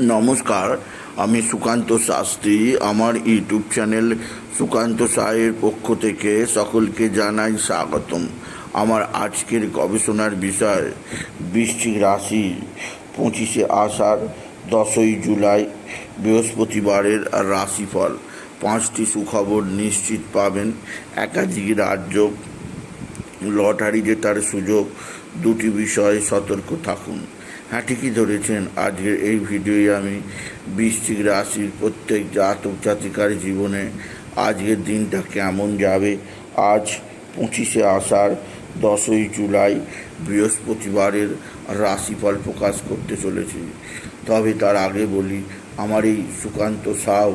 নমস্কার, আমি সুকান্ত শাস্ত্রী। আমার ইউটিউব চ্যানেল সুকান্ত সাহের পক্ষ থেকে সকলকে জানাই স্বাগতম। আমার আজকের গবেষণার বিষয়, বৃশ্চিক রাশি পঁচিশে আষাঢ়, দশই জুলাই, বৃহস্পতিবারের রাশিফল। পাঁচটি সুখবর নিশ্চিত পাবেন। একাধিক রাজ্য লটারি জেতার সুযোগ। দুটি বিষয়ে সতর্ক থাকুন। হ্যাঁ ঠিকই ধরেছেন, আজকের এই ভিডিওয়ে আমি বৃশ্চিক রাশির প্রত্যেক জাতক জাতিকার জীবনে আজকের দিনটা কেমন যাবে? আজ পঁচিশে আষাঢ়, দশই জুলাই, বৃহস্পতিবারের রাশিফল প্রকাশ করতে চলেছি। তবে তার আগে বলি, আমার এই সুকান্ত সাউ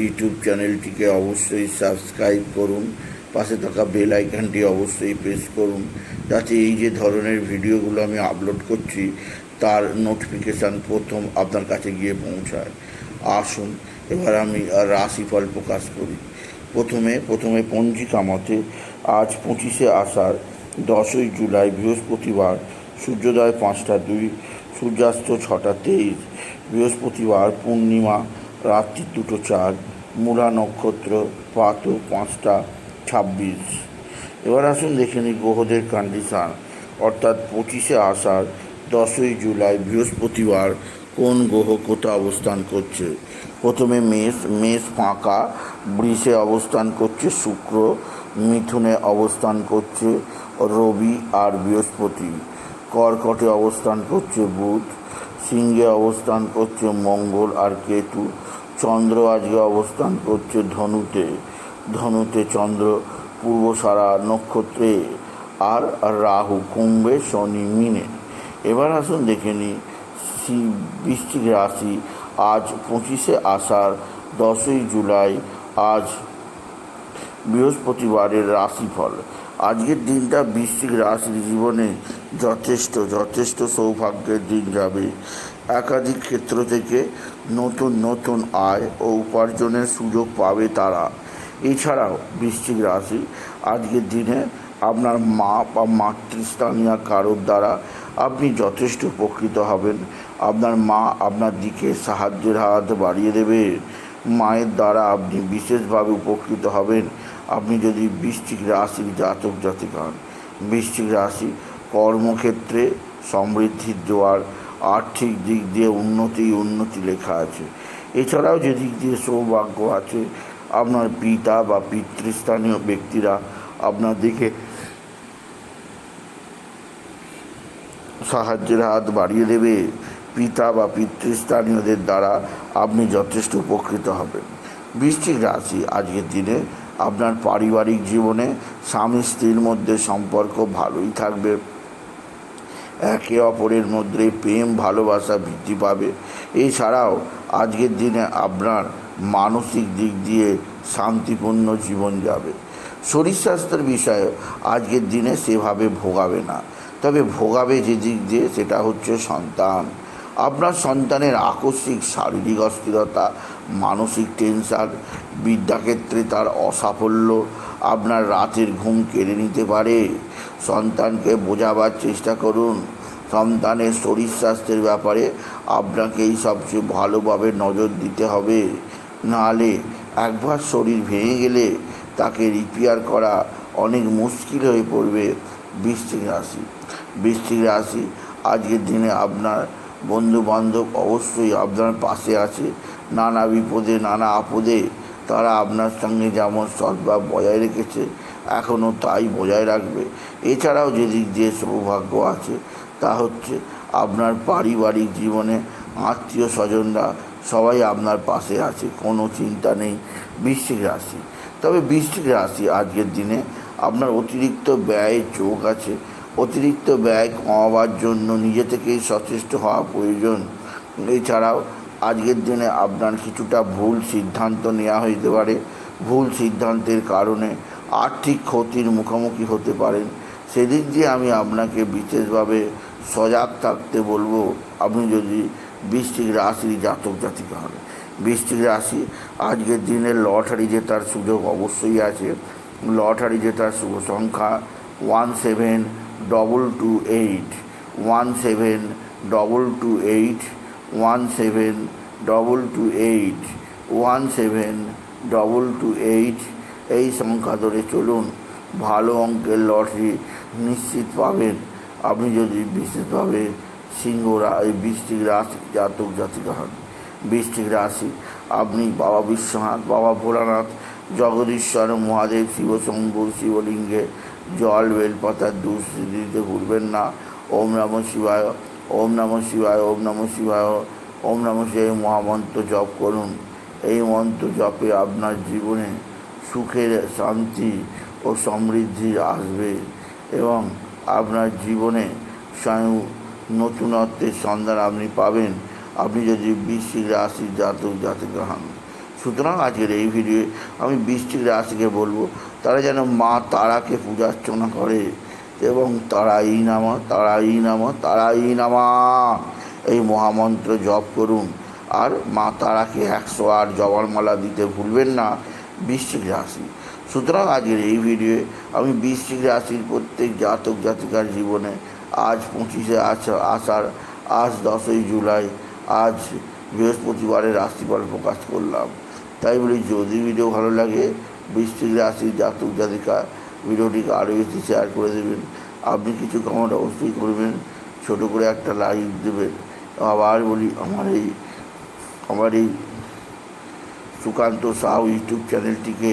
ইউটিউব চ্যানেলটিকে অবশ্যই সাবস্ক্রাইব করুন, পাশে থাকা বেল আইকনটি অবশ্যই প্রেস করুন, যাতে এই যে ধরনের ভিডিওগুলো আমি আপলোড করছি তার নোটিফিকেশান প্রথম আপনার কাছে গিয়ে পৌঁছায়। আসুন, এবার আমি রাশিফল প্রকাশ করি। প্রথমে প্রথমে পঞ্জিকা মতে আজ পঁচিশে আষাঢ়, দশই জুলাই, বৃহস্পতিবার, সূর্যোদয় পাঁচটা দুই, সূর্যাস্ত ছটা তেইশ, বৃহস্পতিবার পূর্ণিমা, রাত্রি দুটো চার, মূলা নক্ষত্র পাত পাঁচটা ছাব্বিশ। এবার আসুন দেখে নিই গ্রহদের কন্ডিশান অর্থাৎ পঁচিশে আষাঢ় দশই জুলাই, বৃহস্পতিবার কোন গ্রহ কোথায় অবস্থান করছে? প্রথমে মেষ মেষ ফাঁকা, বৃষে অবস্থান করছে, শুক্র মিথুনে অবস্থান করছে, রবি আর বৃহস্পতি। কর্কটে অবস্থান করছে বুধ, সিংহে অবস্থান করছে মঙ্গল আর কেতু, চন্দ্র আজকে অবস্থান করছে ধনুতে। ধনুতে চন্দ্র, পূর্বসারা নক্ষত্রে। আর রাহু, কুম্ভে শনি, মিনে। এবার আসুন দেখে নিই বৃশ্চিক রাশি আজ পঁচিশে আষাঢ়, দশই জুলাই, আজ বৃহস্পতিবারের রাশিফল। আজকের দিনটা বৃষ্টিক রাশির জীবনে যথেষ্ট যথেষ্ট সৌভাগ্যের দিন যাবে। একাধিক ক্ষেত্র থেকে নতুন নতুন আয় ও উপার্জনের সুযোগ পাবে তারা। এছাড়াও বৃশ্চিক রাশি আজকের দিনে আপনার মা বা মাতৃস্থানীয় কারোর দ্বারা আপনি যথেষ্ট উপকৃত হবেন। আপনার মা আপনার দিকে সাহায্যের হাত বাড়িয়ে দেবে। মায়ের দ্বারা আপনি বিশেষভাবে উপকৃত হবেন। আপনি যদি বৃশ্চিক রাশির জাতক জাতিক হন, বৃশ্চিক রাশি কর্মক্ষেত্রে সমৃদ্ধির জোয়ার, আর্থিক দিক দিয়ে উন্নতি উন্নতি লেখা আছে। এছাড়াও যে দিক দিয়ে সৌভাগ্য আছে, আপনার পিতা বা পিতৃস্থানীয় ব্যক্তিরা আপনার দিকে সাহায্যের হাত বাড়িয়ে দেবে। পিতা বা পিতৃস্থানীয়দের দ্বারা আপনি যথেষ্ট উপকৃত হবেন। বৃশ্চিক রাশি আজকের দিনে আপনার পারিবারিক জীবনে স্বামী স্ত্রীর মধ্যে সম্পর্ক ভালোই থাকবে। একে অপরের মধ্যে প্রেম, ভালোবাসা বৃদ্ধি পাবে। এছাড়াও আজকের দিনে আপনার মানসিক দিক দিয়ে শান্তিপূর্ণ জীবন যাবে। শরীর স্বাস্থ্যের বিষয়ে আজকের দিনে সেভাবে ভোগাবে না। তবে ভোগাবে যে দিক দিয়ে সেটা হচ্ছে সন্তান। আপনার সন্তানের আকস্মিক শারীরিক অস্থিরতা, মানসিক টেনশন, বিদ্যাক্ষেত্রে তার অসাফল্য, আপনার রাতের ঘুম কেড়ে নিতে পারে। সন্তানকে বোঝাবার চেষ্টা করুন। সন্তানের শরীর স্বাস্থ্যের ব্যাপারে আপনাকেই সবচেয়ে ভালোভাবে নজর দিতে হবে। নাহলে একবার শরীর ভেঙে গেলে তাকে রিপেয়ার করা অনেক মুশকিল হয়ে পড়বে। বৃশ্চিক রাশি। বৃশ্চিক রাশি, আজকের দিনে আপনার বন্ধু বান্ধব অবশ্যই আপনার পাশে আছে। নানা বিপদে, নানা আপদে তারা আপনার সঙ্গে যেমন সদ্ভাব বজায় রেখেছে, এখনও তাই বজায় রাখবে। এছাড়াও যেদিক দিয়ে সৌভাগ্য আছে, তা হচ্ছে আপনার পারিবারিক জীবনে আত্মীয় স্বজনরা সবাই আপনার পাশে আছে, কোনো চিন্তা নেই। বৃশ্চিক রাশি। তবে বৃশ্চিক রাশি আজকের দিনে আপনার অতিরিক্ত ব্যয়ের চোখ আছে। অতিরিক্ত ব্যয় কমাবার জন্য নিজে থেকেই সচেষ্ট হওয়া প্রয়োজন। এছাড়াও, আজকের দিনে আপনার কিছুটা ভুল সিদ্ধান্ত নেওয়া হইতে পারে। ভুল সিদ্ধান্তের কারণে আর্থিক ক্ষতির মুখোমুখি হতে পারেন। সেদিক দিয়ে আমি আপনাকে বিশেষভাবে সজাগ থাকতে বলব, আপনি যদি বৃষ্টিক রাশির জাতক জাতিকা হন। বৃষ্টিক রাশি আজকের দিনে লটারি জেতার সুযোগ অবশ্যই আছে। লটারি জেতার শুভ সংখ্যা one seven double two eight, one seven double two eight, one seven double two eight, one seven double two eight. এই সংখ্যা ধরে চলুন, ভালো অঙ্কের লটারি নিশ্চিত পাবেন। আপনি যদি বিশেষভাবে সিংহ বৃষ্টিক রাশি জাতক জাতিকা হন, বৃষ্টিক রাশি, আপনি বাবা বিশ্বনাথ, বাবা ভোলানাথ জগদীশ্বর, মহাদেব শিবশম্ভু শিবলিঙ্গে জল, বেলপাতার দুধ দিতে ভুলবেন না। ওম নম শিবায়, ওম নম শিবায়, ওম নম শিবায়, ওম নম শিবায়। মহামন্ত্র জপ করুন। এই মন্ত্র জপে আপনার জীবনে সুখের শান্তি ও সমৃদ্ধি আসবে এবং আপনার জীবনে স্বয়ং নতুনত্বের সন্ধান আপনি পাবেন। আপনি যদি বৃশ্চিক রাশির জাতক জাতিকা হন। সুতরাং আজকের এই ভিডিওয়ে আমি বৃশ্চিক রাশিকে বলব, তারা যেন মা তারাকে পূজার্চনা করে এবং তারা তারাই নামা তারা তারাই নামা তারা তারাই নামা। এই মহামন্ত্র জপ করুন। আর মা তারাকে একশো আট জবানমালা দিতে ভুলবেন না বৃশ্চিক রাশি। সুতরাং আজকের এই ভিডিওয়ে আমি বৃশ্চিক রাশির প্রত্যেক জাতক জাতিকার জীবনে আজ পঁচিশে আষা- আষাঢ়, আজ দশই জুলাই, আজ বৃহস্পতিবারের রাশিফল প্রকাশ করলাম। তাই বলি, যদি ভিডিও ভালো লাগে বৃশ্চিক রাশির জাতক জাতিকা ভিডিওটিকে আরও বেশি শেয়ার করে দেবেন। আপনি কিছু কমেন্ট অবশ্যই করবেন, ছোট করে একটা লাইক দেবেন। আবার বলি, আমার এই আমার এই সুকান্ত সাউ ইউটিউব চ্যানেলটিকে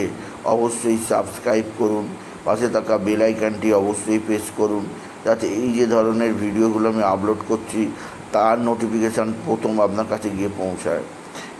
অবশ্যই সাবস্ক্রাইব করুন। পাশে থাকা বেল আইকনটি অবশ্যই প্রেস করুন, যাতে এই যে ধরনের ভিডিওগুলো আমি আপলোড করছি, তার নোটিফিকেশান প্রথম আপনার কাছে গিয়ে পৌঁছায়।